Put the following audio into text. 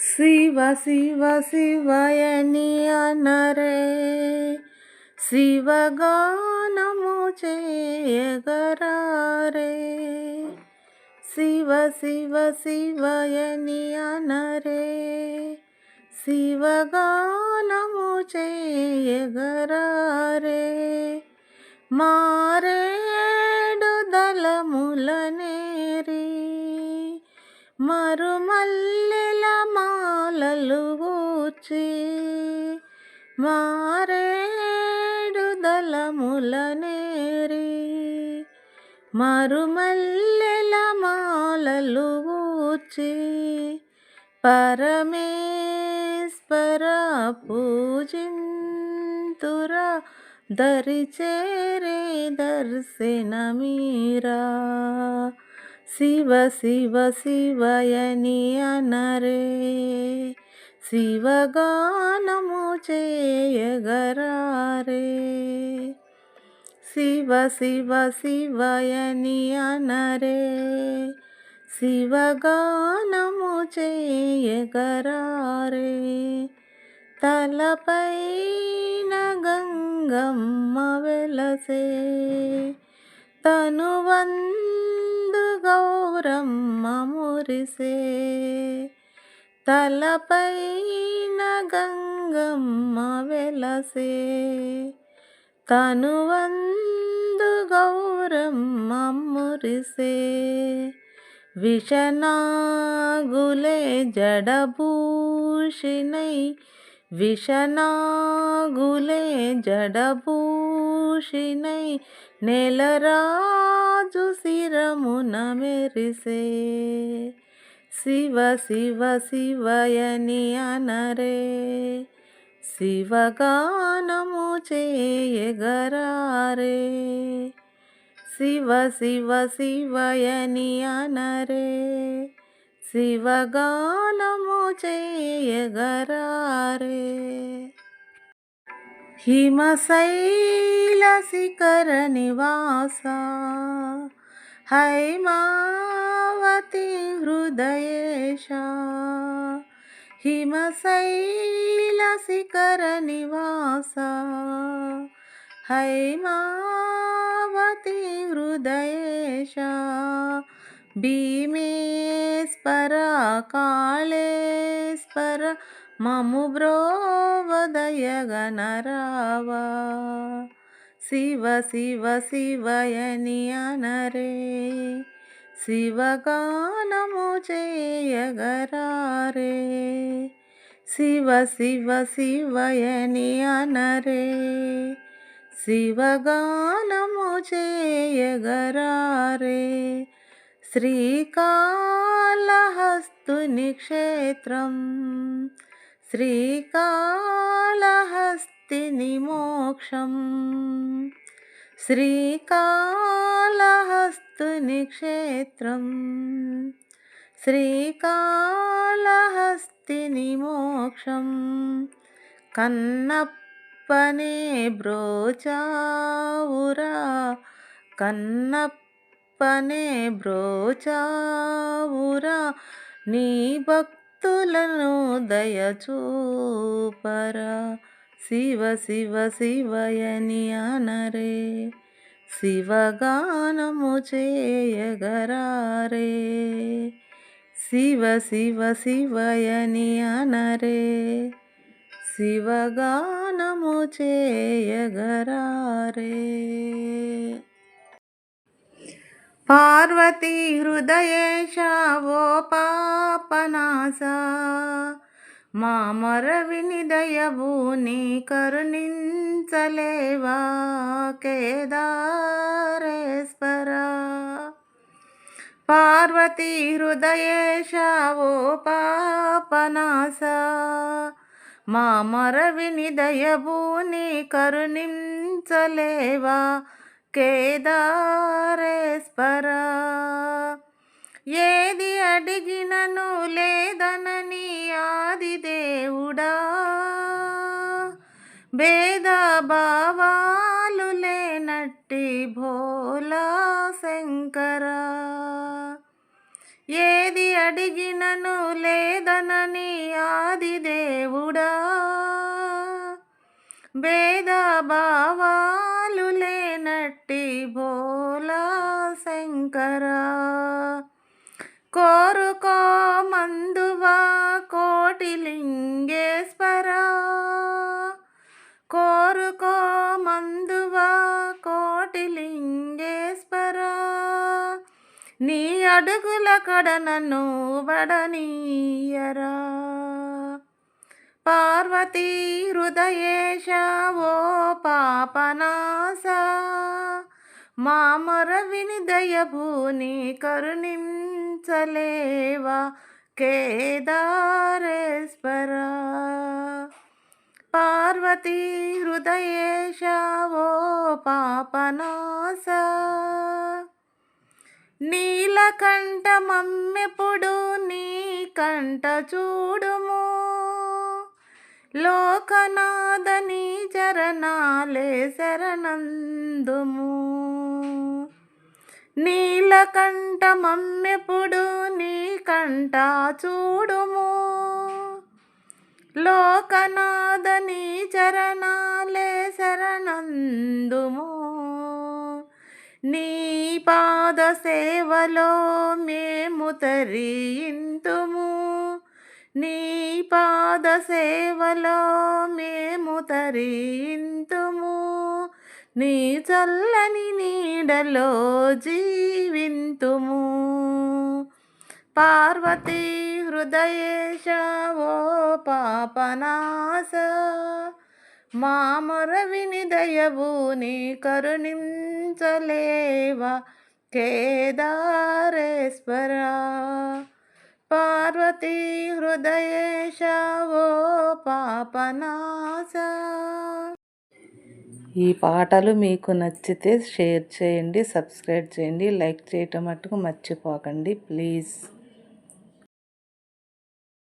శివ శివ శివయని అనరే. శివగానము చేయగరారే. శివ శివ శివయని అనరే. శివగానము చేయగరారే. మారేడు దళములనేరి మరుమల్లెల గూర్చి మారేడు దళములనేరి మరుమల్లెల మాలలు గూర్చి పరమేశ్వర పూజింతురా దరిచేరే దర్శనమీరా శివ శివ శివయని అనరే శివగానము చేయగరారే. శివ శివ శివయని అనరే. శివగానము చేయగరారే. తలపైన గంగమ్మ వెలసే. తనువందు గౌరమ్మ మురిసే. తలపైన గంగమ్మ వెలసే. తనువందు గౌరమ్మ మురిసే. విషనాగులే జడభూషిణై విషనాగులే జడభూషిణై నెలరాజు శిరమున మెరిసే. శివ శివ శివయని అనరే. శివగానము చేయగరారే. శివ శివ శివయని అనరే. శివగానము చేయగరారే. హిమశైల శిఖర నివాస है मावती हृदयेश। हिमशैलसिकरनिवास है मावती हृदयेश। भीमे परा काले स्पर मम ब्रोवदयगणराव। శివ శివయని అనరే శివగానము చేయగరారే శివ శివ శివయని అనరే శివగానము చేయగరారే శ్రీకాళహస్తుని క్షేత్రం ముక్తి నిమోక్షం శ్రీకాళహస్తుని క్షేత్రం శ్రీకాళహస్తిని మోక్షం కన్నప్పనే బ్రోచావురా కన్నప్పనే బ్రోచావురా నీ భక్తులను దయచూపరా శివ శివ శివయని అనరే శివగానము చేయగరారే. శివ శివ శివయని అనరే శివగానము చేయగరారే. పార్వతీ హృదయేశ ఓ పాపనాశ మా మరవిని దయవు నీ కరుణించలేవా? కేదారేశ్వరా. పార్వతీ హృదయేశ ఓ పాపనాశ. మా మరవిని దయవు నీ కరుణించలేవా? కేదారేశ్వరా. ఏది అడిగినను లేదనని భేద భావాలు లేనట్టి భోలా శంకరా. ఏది అడిగినను లేదనని ఆది దేవుడా. భేద భావాలు లేనట్టి భోలా శంకరా. కోరుకో మందువా కోటిలింగేశ్వర అడుగుల కడ నన్ను బడనీయరా పార్వతీ హృదయేశ ఓ పాపనాశ మా మొర విని దయభూని కరుణించలేవా కేదారేశ్వర. పార్వతీ హృదయేశ ఓ పాపనాశ కంట మమ్మెప్పుడు నీ కంట చూడుము. లోకనాథని చరణాలే శరణందుము. నీలకంఠ మమ్మెప్పుడు నీ కంట చూడుము. లోకనాథని చరణాలే శరణందుము. నీ పాద సేవలో మేము తరింతుము. నీ పాద సేవలో మేము తరింతుము. నీ చల్లని నీడలో జీవింతుము. పార్వతీ హృదయేశ ఓ పాపనాశ మా మొర విని దయవు నీ కరుణించలేవా. కేదారేశ్వర పార్వతీ హృదయేశ ఓ పాపనాశ ఈ పాటలు మీకు నచ్చితే షేర్ చేయండి సబ్స్క్రైబ్ చేయండి లైక్ చేయటం మట్టుకు మర్చిపోకండి ప్లీజ్.